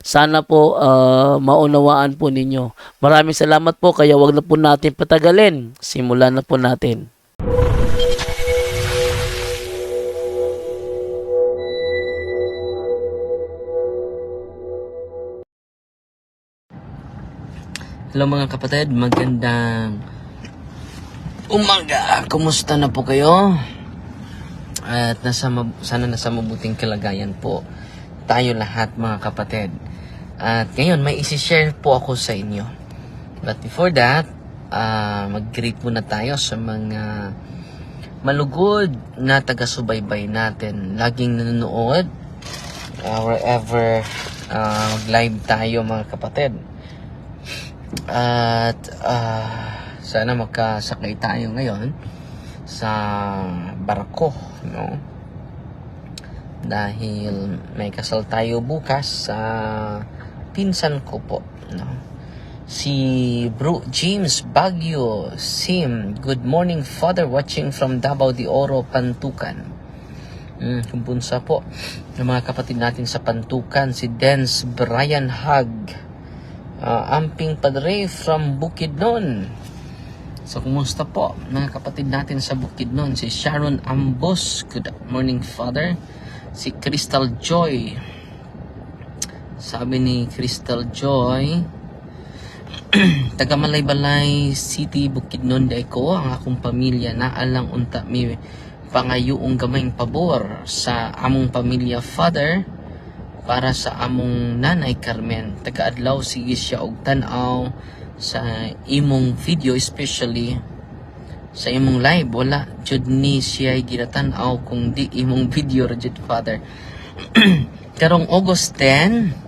Sana po ah, maunawaan po ninyo. Maraming salamat po kaya wag na po natin patagalin. Simulan na po natin. Hello mga kapatid, magandang umaga. Kumusta na po kayo? At nasa sana nasa mabuting kalagayan po tayo lahat mga kapatid. At ngayon may isi-share po ako sa inyo. But before that, ah, mag-greet muna tayo sa mga malugod na taga-subaybay natin. Laging nanonood ah, wherever ah, live tayo mga kapatid. At ah, sana magkasakay tayo ngayon sa barko, no? Dahil may kasal tayo bukas sa pinsan ko po, no? Si Bro James Baguio Sim, good morning father watching from Davao de Oro, Pantukan. Mm, kumbunsa po ng mga kapatid natin sa Pantukan, si Dance Brian Hag, Ah, Amping Padre from Bukidnon. So, kumusta po mga kapatid natin sa Bukidnon? Si Sharon Ambos, good morning father. Si Crystal Joy. Sabi ni Crystal Joy, taga Malaybalay City, Bukidnon day ko, ang akong pamilya na alang unta mi pangayuong gamayng pabor sa among pamilya father para sa among nanay Carmen. Taga-adlaw sige siya og tan-aw sa imong video especially sa imong live. Wala jud ni siya ginatan-aw kung di imong video jud father. Karong August 10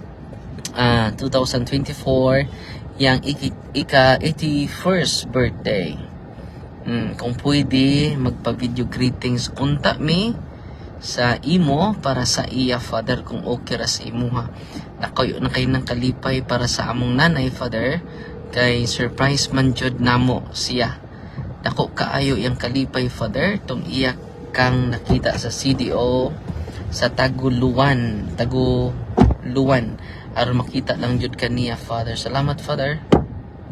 ah 2024 yang iki, ika 81st birthday. Mm, kung pwede magpa-video greetings unta mi sa imo para sa iya father kung okay ra sa imo ha. Nakayo na kayo ng kalipay para sa among nanay father. Kay surprise man jud namo siya. Dako kaayo yang kalipay father. Tong iya kang nakita sa CDO sa Taguluan Taguluan aron makita lang jud kaniya father. Salamat father.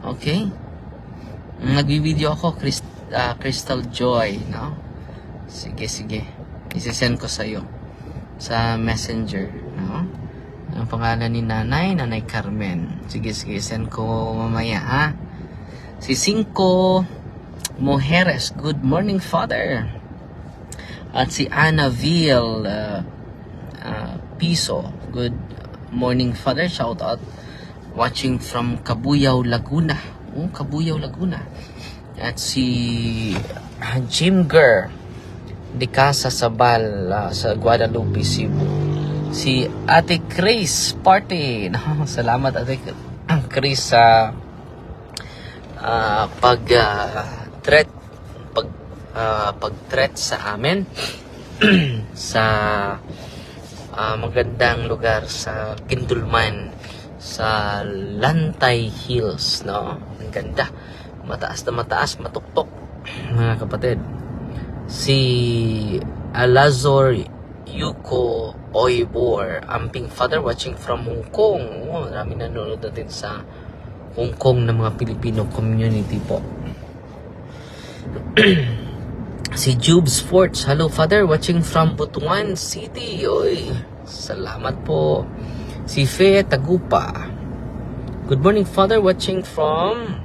Okay? Nagbi-video ako Chris, ah, Crystal Joy no? Sige sige. Isisend ko sa iyo sa messenger no? Ang pangalan ni nanay nanay Carmen. Sige sige. Send ko mamaya ha? Si Cinco Mujeres good morning father. At si Anna Ville uh, uh, Piso. Good morning father. Shout out. Watching from Cabuyao Laguna. Oh Cabuyao Laguna. At si uh, Jim Ger di Casa Sabal ah, sa Guadalupe, Cebu. Si Ate Chris Party. Salamat Ate Chris sa ah, pag ah, threat pag ah, pag threat sa amin. Sa ah, magandang lugar sa Kindulman sa Lantay Hills no ang ganda mataas na mataas matuktok mga kapatid si Alazor Yuko Oybor, amping father watching from Hong Kong. Oh, marami nanonood natin sa Hong Kong ng mga Filipino community po. si Jubes Forts, hello father, watching from Butuan City. Oy, salamat po. Si Fe Tagupa, good morning father, watching from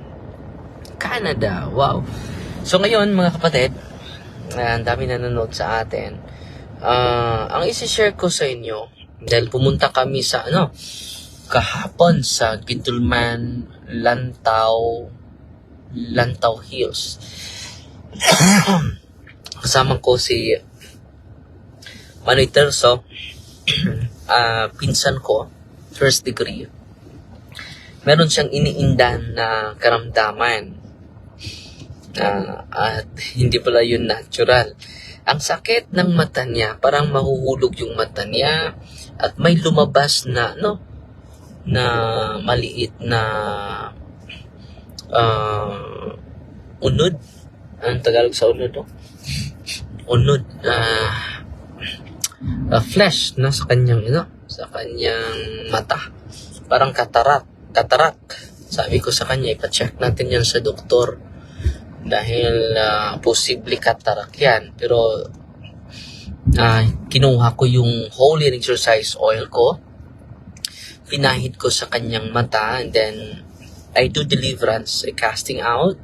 Canada. Wow. So ngayon mga kapatid, Ah, ang dami nanonood sa atin. Ah, ang isi-share ko sa inyo, dahil pumunta kami sa ano, kahapon sa Gintulman, Lantaw, Lantaw Hills. kasama ko si Manoy Terso, ah, pinsan ko, first degree. Meron siyang iniindan na karamdaman. Ah, at hindi pala yun natural. Ang sakit ng mata niya, parang mahuhulog yung mata niya at may lumabas na, no, na maliit na ah, unod. Anong Tagalog sa unod, no? Unod. ah ah, flesh na sa kanyang, ano, sa kanyang mata. Parang katarak. Katarak. Sabi ko sa kanya, ipacheck natin yan sa doktor dahil ah, posible katarak yan. Pero ah, kinuha ko yung holy exercise oil ko, pinahid ko sa kanyang mata, and then I do deliverance, casting out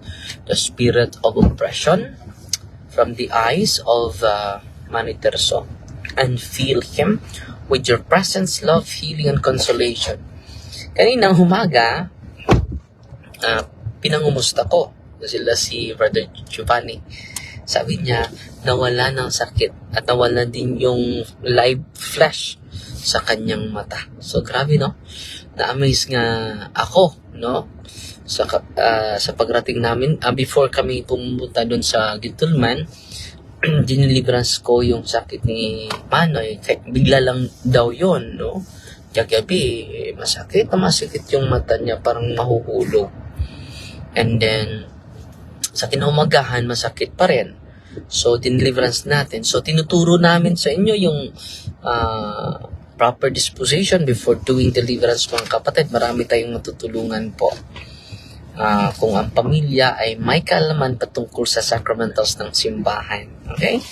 the spirit of oppression from the eyes of uh, Manny Terso and fill him with your presence, love, healing, and consolation. Kaninang humaga, uh, pinangumusta ko sila si Brother Giovanni. Sabi niya, nawala ng sakit at nawala din yung live flesh sa kanyang mata. So, grabe, no? Na-amaze nga ako, no? Sa, ah, sa pagrating namin, ah, before kami pumunta doon sa Gitulman, diniliverance ko yung sakit ni Manoy. Kaya bigla lang daw yon no? Gagabi, eh, masakit masakit yung mata niya, parang mahuhulog. And then, sa kinaumagahan, masakit pa rin. So, diniliverance natin. So, tinuturo namin sa inyo yung ah, proper disposition before doing deliverance mga kapatid. Marami tayong matutulungan po. Ah, kung ang pamilya ay may kaalaman patungkol sa sacramentals ng simbahan. Okay?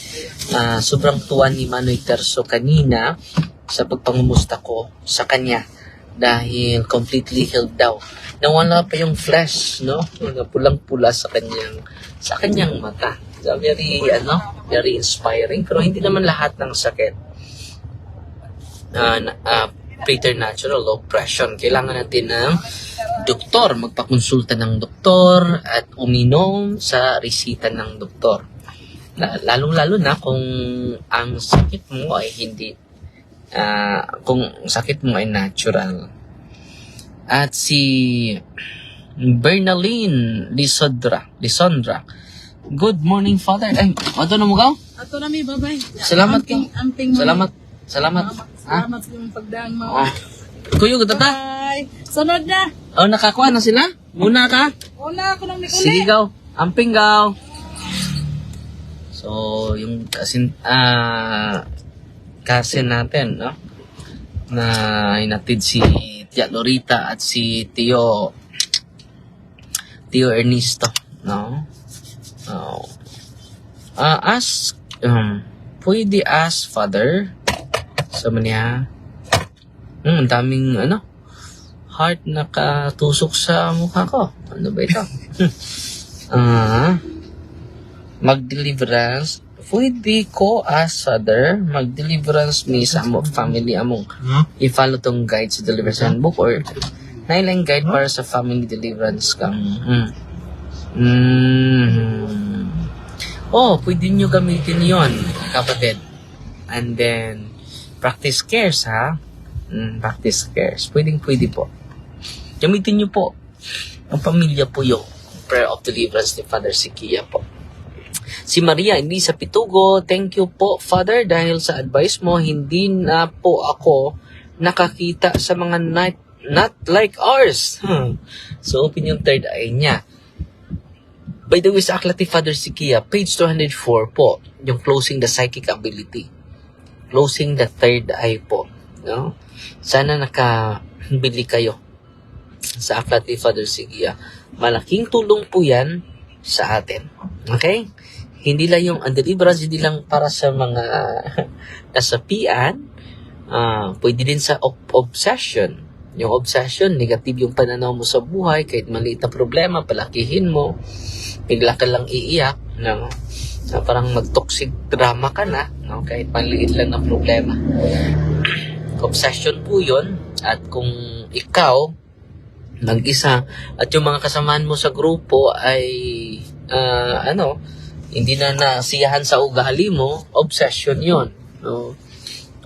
Ah, sobrang tuwa ni Manoy Terso kanina sa pagpangumusta ko sa kanya dahil completely healed daw. Nawala pa yung flesh, no? Yung pulang-pula sa kanyang sa kanyang mata. So, very ano, very inspiring pero hindi naman lahat ng sakit uh, uh, preternatural oppression. Kailangan natin ng doktor, magpakonsulta ng doktor at uminom sa resita ng doktor. La- Lalong-lalo na kung ang sakit mo ay hindi ah, kung sakit mo ay natural. At si Bernaline Lisondra, Lisondra. Good morning, Father. Ay, ato na mo gaw? Ato na mi babay. Salamat ka. Salamat. Salamat. Salamat sa iyong pagdaang mo. Oh. Kuyo, tata. Bye. Sunod na. Oh, nakakuha na sila? Muna ka? Una ako ng Nicole. Sige, gaw. Amping, gaw. So, yung kasin, ah, kasin natin, no? Na hinatid si Tia Lorita at si Tio, Tio Ernesto, no? Oh. Ah, ask, um, pwede ask father sa niya. Hmm, ang daming, ano, heart nakatusok sa mukha ko. Ano ba ito? Ah, mag-deliverance. Pwede ko as father, mag-deliverance me sa amo family among i-follow tong guide sa deliverance handbook or nailang guide para sa family deliverance kang mm. Mm. Oh, pwede nyo gamitin yon kapatid. And then, practice cares, ha? Mm, practice cares. Pwedeng pwede po. Gamitin nyo po. Ang pamilya po yung prayer of deliverance ni Father Sikia po. Si Maria, hindi sa Pitugo, thank you po, Father, dahil sa advice mo, hindi na po ako nakakita sa mga night, not like ours. Hmm. So, open yung third eye niya. By the way, sa aklat ni Father Sikia, page 204 po, yung closing the psychic ability. Closing the third eye po. No? Sana nakabili kayo sa aklat ni Father Sigia. Malaking tulong po yan sa atin. Okay? Hindi lang yung ang hindi lang para sa mga nasapian, ah pwede din sa ob- obsession. Yung obsession, negative yung pananaw mo sa buhay, kahit maliit na problema, palakihin mo, bigla ka lang iiyak, no? Na parang mag-toxic drama ka na, no? kahit maliit lang na problema. Obsession po yun, at kung ikaw, mag-isa, at yung mga kasamahan mo sa grupo ay, ah, ano, hindi na nasiyahan sa ugali mo, obsession yon no?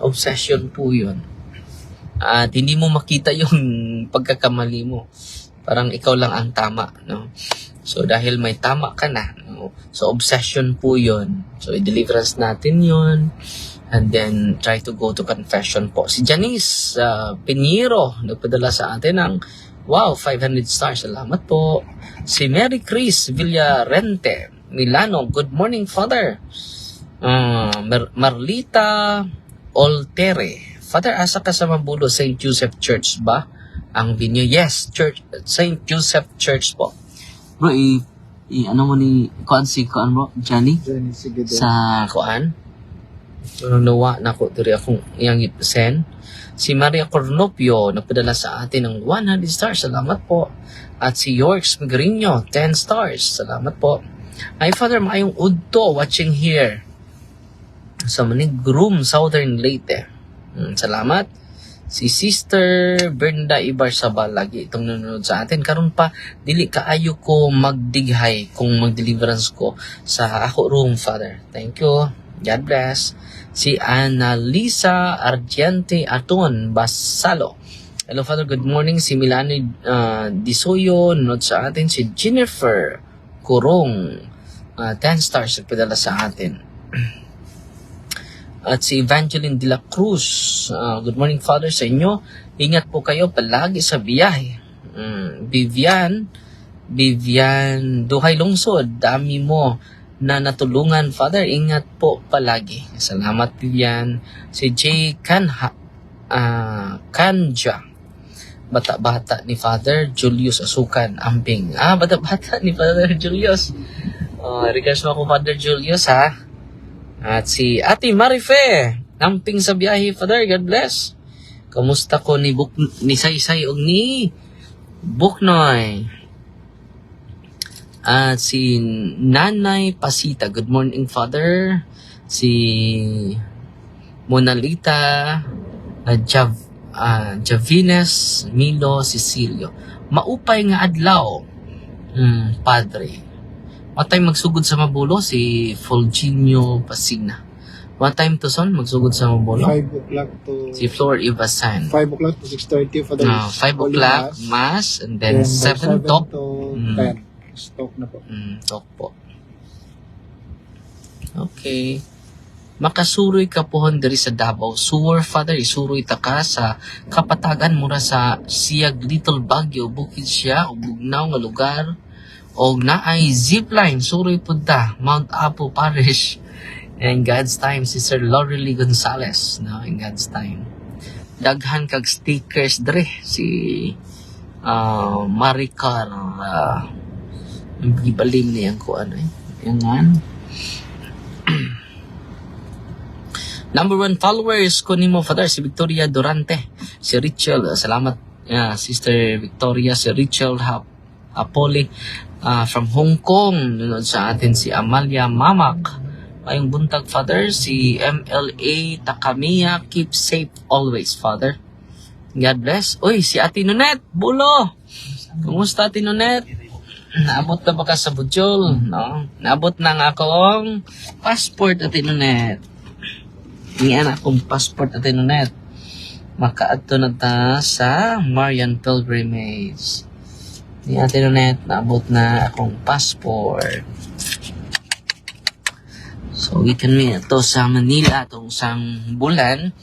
Obsession po yun. At hindi mo makita yung pagkakamali mo. Parang ikaw lang ang tama, no? So, dahil may tama ka na, no? So, obsession po yun. So, i-deliverance natin yun. And then, try to go to confession po. Si Janice uh, Pinheiro, nagpadala sa atin ng, wow, 500 stars. Salamat po. Si Mary Chris Villarente, Milano, good morning, Father. Uh, Mar- Marlita Oltere. Father, asa ka sa Mabulo, St. Joseph Church ba? Ang binyo, yes, Church, St. Joseph Church po. Bro, i, i ano mo ni, kuan si, kuan mo, Johnny? Sa kuan? Ano nawa na ko diri akong iyang ipsen. Si Maria Cornopio nagpadala sa atin ng 100 stars. Salamat po. At si Yorks Magrino, 10 stars. Salamat po. Ay, Father, maayong udto watching here sa Manig Groom, Southern Leyte. Hmm, salamat. Si Sister Brenda Ibarsabal lagi itong nanonood sa atin. Karon pa, dili kaayo ko magdighay kung mag-deliverance ko sa ako room, Father. Thank you. God bless. Si Annalisa Argente Aton Basalo. Hello, Father. Good morning. Si Milani uh, Disoyo, nanonood sa atin. Si Jennifer Kurong. Uh, 10 stars nagpadala sa atin. At si Evangeline de la Cruz. Ah, good morning, Father, sa inyo. Ingat po kayo palagi sa biyahe. Mm, Vivian, Vivian Duhay Lungsod, dami mo na natulungan, Father. Ingat po palagi. Salamat, Vivian. Si Jay Kanha, ah, Kanja. Bata-bata ni Father Julius Asukan, Amping. Ah, bata-bata ni Father Julius. Uh, regards mo ako, Father Julius, ha? At si Ate Marife, namping sa biyahe, Father, God bless. Kamusta ko ni Buk ni Saysay og ni Buknoy? At si Nanay Pasita, good morning, Father. Si Monalita, uh, Jav, uh, Javines, Milo, Cecilio. Maupay nga adlaw, mm, Padre. Matay magsugod sa Mabulo si Fulgenio Pasina. What time to son magsugod sa Mabulo? 5 o'clock to Si Flor Ivasan. 5 o'clock to 6.30 for the Uh, 5 Holy o'clock, Mass. mass, and then by 7 talk. to Mm. 10. Stock na po. Mm, talk po. Okay. Makasuroy ka pohon diri sa Davao. Suwar, Father, isuroy ta ka sa kapatagan mura sa Siyag Little Baguio. Bukid siya, o bugnaw nga lugar. O naay zipline, suroy punta, Mount Apo Parish. In God's time, si Sir Laurely Gonzalez. No, in God's time. Daghan kag stickers dre si uh, Maricar uh, gibalim niya ko ano eh. Yung nga. Number one followers ko ni mo, Father, si Victoria Durante, si Richel, salamat, uh, Sister Victoria, si Richel Hap, Apoli, uh, from Hong Kong, nunod sa atin si Amalia Mamak, Mayong buntag, Father, si MLA Takamiya, keep safe always, Father. God bless. Uy, si Ate Nunet, bulo! Kumusta, Ate Nunet? Naabot na ba ka sa Bujol? No? Naabot na nga akong passport, Ate Nunet. Iyan akong passport, Ate Nunet. Makaadto na ta sa Marian Pilgrimage. Ni Ate Nunet, naabot na akong passport. So, gikan mi ito sa Manila itong isang bulan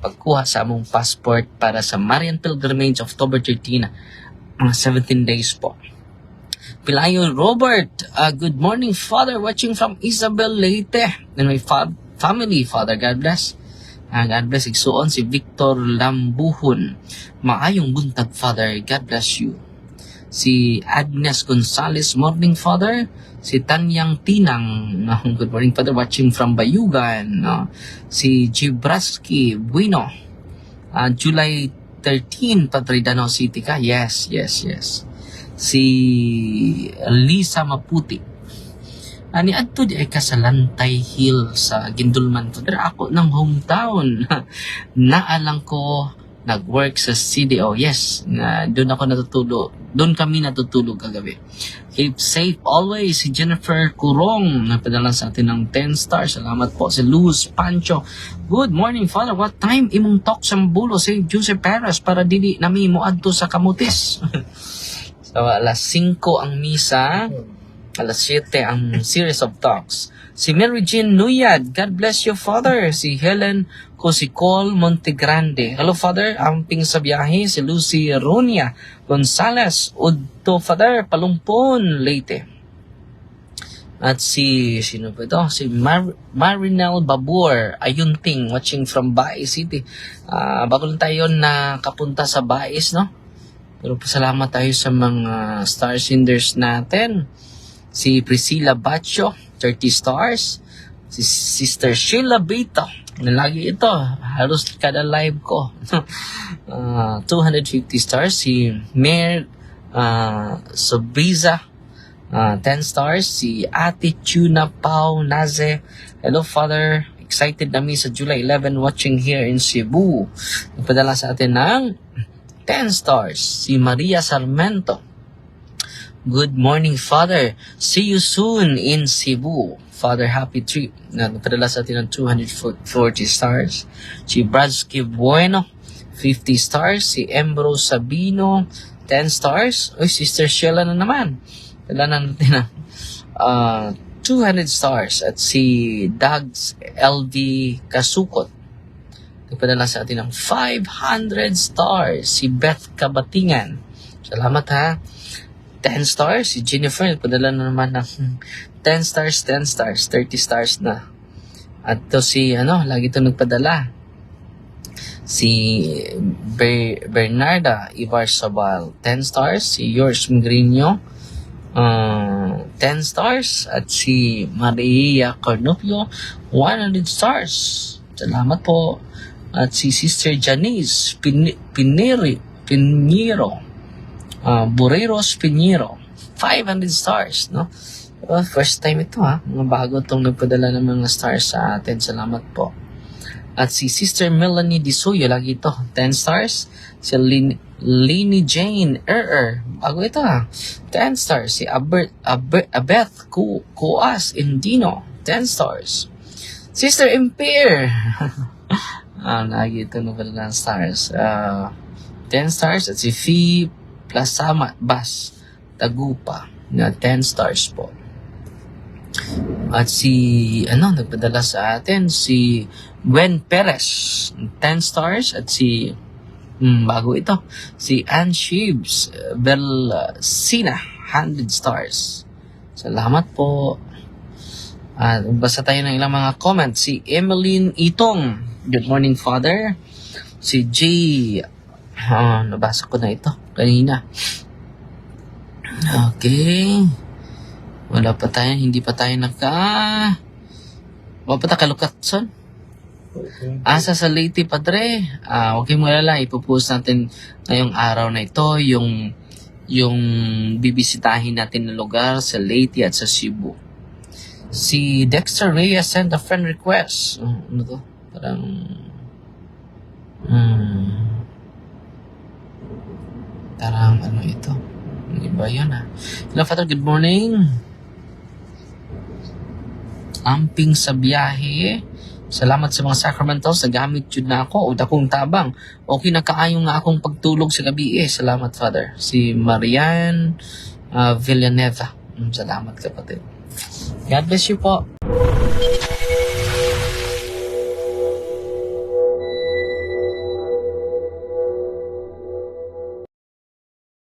pagkuha sa among passport para sa Marian Pilgrimage October 13 mga 17 days po. Pilayo Robert, uh, good morning Father watching from Isabel Leyte and my fa- family Father God bless. Uh, God bless igsuon si Victor Lambuhon. Maayong buntag Father, God bless you. Si Agnes Gonzales, morning Father. Si Tanyang Tinang, no? good morning Father, watching from Bayugan. No? Si Jibraski Bueno, Ah, July 13, Padre Danau City ka? Yes, yes, yes. Si Lisa Maputi. Ani adto di ay ka sa Lantay Hill sa Gindulman. Padre ako ng hometown. Naalang ko nag-work sa CDO. Yes, na doon ako natutulog. Doon kami natutulog kagabi. Keep safe always. Si Jennifer Kurong, napadala sa atin ng 10 stars. Salamat po. Si Luz Pancho. Good morning, Father. What time imong talk sa bulo si Joseph Perez para dili nami mo adto sa kamutis? so, alas 5 ang misa. Alas 7 ang series of talks. Si Mary Jean Nuyad, God bless you, Father. Si Helen Cosicol Montegrande. Hello, Father. Amping sa biyahe. Si Lucy Ronia Gonzales. Udto, Father. Palumpon, Leyte. At si, sino pa ito? Si Mar- Marinel Babur, Ayunting, watching from Baez City. Ah, bago lang tayo nakapunta sa Baez, no? Pero pasalamat tayo sa mga star senders natin. Si Priscilla Bacho, 30 stars. Si Sister Sheila Bito, lagi ito. Halos kada live ko. Ah, 250 stars. Si Mayor uh, Sobriza, ah, 10 stars. Si Ate Tuna Pau Naze. Hello, Father. Excited nami sa July 11 watching here in Cebu. Nagpadala sa atin ng 10 stars. Si Maria Sarmento. Good morning, Father. See you soon in Cebu. Father, happy trip. Na napadala sa atin ng 240 stars. Si Bradsky Bueno, 50 stars. Si Embro Sabino, 10 stars. Uy, Sister Sheila na naman. Dala na natin ng uh, 200 stars. At si Dags LV Kasukot, nagpadala sa atin ng 500 stars. Si Beth Kabatingan. Salamat ha. 10 stars. Si Jennifer, nagpadala na naman ng 10 stars, 10 stars, 30 stars na. At to si, ano, lagi to nagpadala. Si Ber- Bernarda Ibarzabal, 10 stars. Si Yours Mgrino, uh, 10 stars. At si Maria Cornupio, 100 stars. Salamat po. At si Sister Janice Pin- Pineri, Piniro, uh, Bureros Piniro, 500 stars, no? Well, first time ito ha. Mga bago itong nagpadala ng mga stars sa atin. Salamat po. At si Sister Melanie Disuyo, lagi ito, 10 stars. Si Lin Lini Jane Erer, bago ito ha, 10 stars. Si Albert, Albert, Abeth Ku, Kuas Indino, 10 stars. Sister Impere, ah, lagi ito nagpadala ng stars. Ah, 10 stars. At si Fee Plasama Bas Tagupa na 10 stars po. At si, ano, nagpadala sa atin, si Gwen Perez, 10 stars. At si, hmm, bago ito, si Ann Shibs, Belcina, 100 stars. Salamat po. At basa tayo ng ilang mga comments. Si Emeline Itong, Good morning, Father. Si J, ah, nabasa ko na ito kanina. Okay. Wala pa tayo, hindi pa tayo naka... Wala pa tayo kalukatson. Asa sa Leyte, Padre. Ah, okay mo lala, ipopost natin ngayong araw na ito yung yung bibisitahin natin na lugar sa Leyte at sa Cebu. Si Dexter Reyes sent a friend request. Ah, ano to? Parang... Hmm. Parang ano ito? Ano ba yun ah? Hello, Father. Good morning. Amping sa biyahe. Salamat sa mga sacramentals. Nagamit yun na ako. O dakong tabang. Okay na kaayo nga akong pagtulog sa gabi eh. Salamat, Father. Si Marian uh, Villanueva. Mm, Salamat, kapatid. God bless you po.